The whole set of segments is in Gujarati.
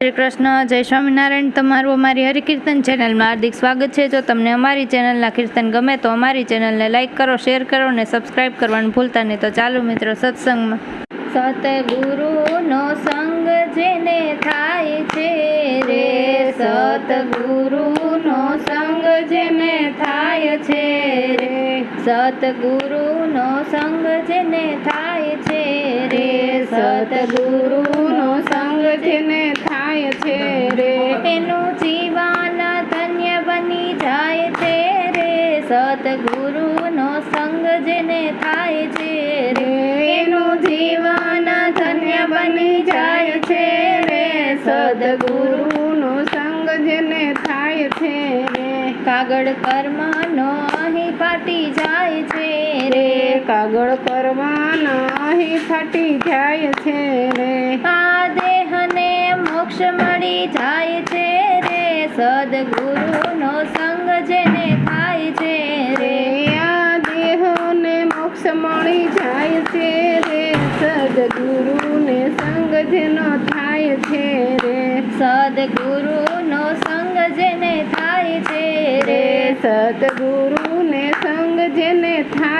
શ્રી કૃષ્ણ, જય સ્વામિનારાયણ. તમારું અમારી હરિકીર્તન ચેનલમાં હાર્દિક સ્વાગત છે. જો તમને અમારી ચેનલના કીર્તન ગમે તો અમારી ચેનલને લાઇક કરો, શેર કરો અને સબસ્ક્રાઇબ કરવાનું ભૂલતા નહીં. તો ચાલો મિત્રો સત્સંગમાં. સતગુરુનો સંગ જેને થાય છે રે, સતગુરુનો સંગ જેને થાય છે રે, સતગુરુનો સંગ જેને થાય છે રે, સતગુરુનો સંગ જેને થાય છે રે એનું જીવન ધન્ય બની જાય છે રે. સતગુરુનો સંગ જેને થાય છે રે એનું જીવન ધન્ય બની જાય છે રે. સદગુરુનો સંગ જેને થાય છે રે. કાગળ કર્મનો અહીં ફાટી જાય છે રે. કાગળ કરવાના અહીં ફાટી જાય છે રે. આ દેહને મોક્ષ મળી જાય છે રે સદગુરુનો સંગ જેને થાય છે રે. આ દેહોને મોક્ષ મળી જાય છે રે સદગુરુને સંગ જેનો થાય છે રે. સદગુરુનો સંગ જેને થાય છે રે રે. સદગુરુને સંગ જેને થાય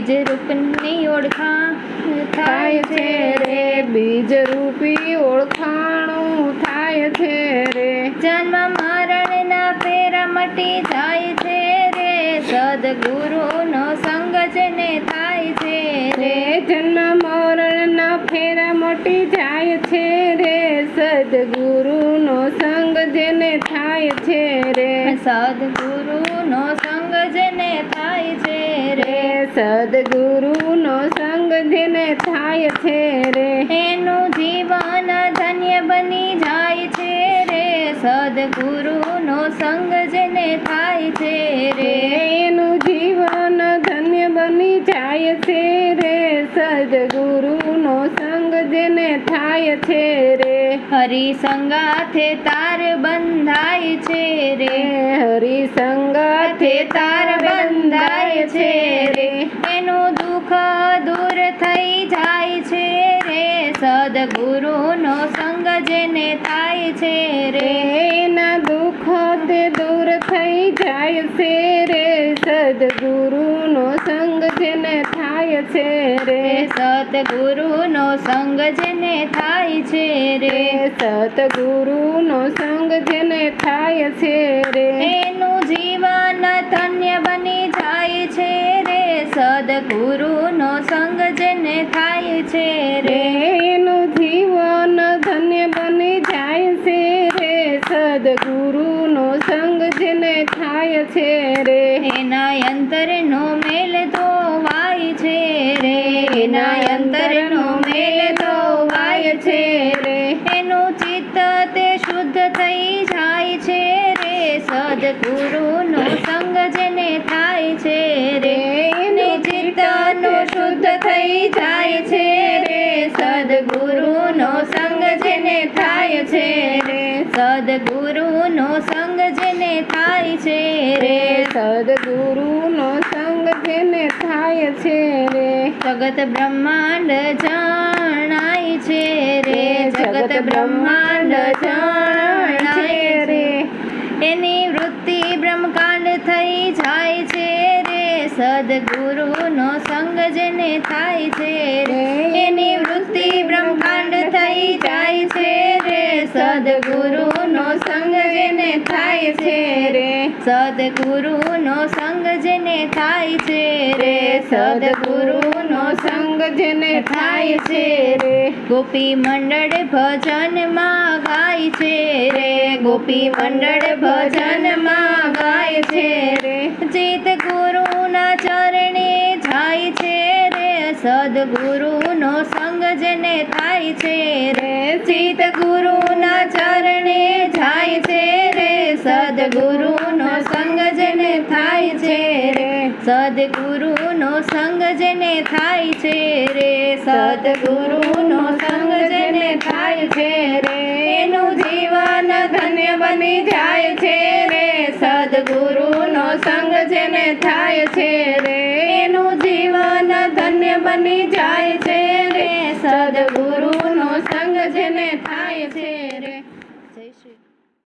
બીજ રૂપની ઓળખાણ થાય છે રે બીજ રૂપી ઓળખાણું થાય છે રે. જન્મ મરણના ફેરા મટી જાય છે રે. સદગુરુનો સંગ જને થાય છે રે. જન્મ મરણના ફેરા મટી જાય છે રે. સદગુરુનો સંગ જેને થાય છે રે. સદગુરુનો સંગ જેને થાય સદગુરુનો સંગ જેને થાય છે રે. એનું જીવન ધન્ય બની જાય છે રે. સદગુરુનો સંગ જેને થાય છે રે. એનું જીવન ધન્ય બની જાય છે રે. સદગુરુનો સંગ જેને થાય છે રે. હરિસંગાથે તાર બંધાય છે રે. હરી સંગાથે તાર બંધાય છે જેને થાય છે રે. એના દુઃખ તે દૂર થઈ જાય છે રે. સદગુરુનો સંગ જેને થાય છે રે. સતગુરુનો સંગ જેને થાય છે રે. સતગુરુનો સંગ જેને થાય છે રે. એનું જીવન ધન્ય બની જાય છે રે. સદગુરુનો સંગ જેને થાય છે રે. સદગુરુનો સંગ જેને થાય છે રે. એના અંતરનો મેલ ધોવાય છે રે. એના અંતરનો મેલ ધોવાય છે રે. એનું ચિત્ત તે શુદ્ધ થઈ જાય છે રે. સદગુરુનો સંગ જેને થાય છે રે. એનું ચિત્તનું શુદ્ધ થઈ જાય છે થાય છે રે. સદગુરુનો સંગ જેને થાય છે રે. સદગુરુનો સંગ જેને થાય છે રે. જગત બ્રહ્માંડ જણાય છે રે. જગત બ્રહ્માંડ જણાય રે. એની વૃત્તિ બ્રહ્મકાંડ થઈ જાય છે સદગુરુનો સંગ જેને થાય છે રે, એની વૃત્તિ બ્રહ્માંડ થઈ જાય છે રે. સદગુરુનો સંગ જેને થાય છે રે, સદગુરુનો સંગ જેને થાય છે રે, સદગુરુનો સંગ જેને થાય છે રે. ગોપી મંડળ ભજનમાં ગાય છે રે, ગોપી મંડળ ભજનમાં ગાય છે રે. ચિત સદગુરુનો સંગ જેને થાય છે રે ચિત ગુરુના ચરણે જાય છે રે, સદગુરુનો સંગ જેને થાય છે રે, સદગુરુનો સંગ જેને થાય છે રે, સદગુરુનો ધન્ય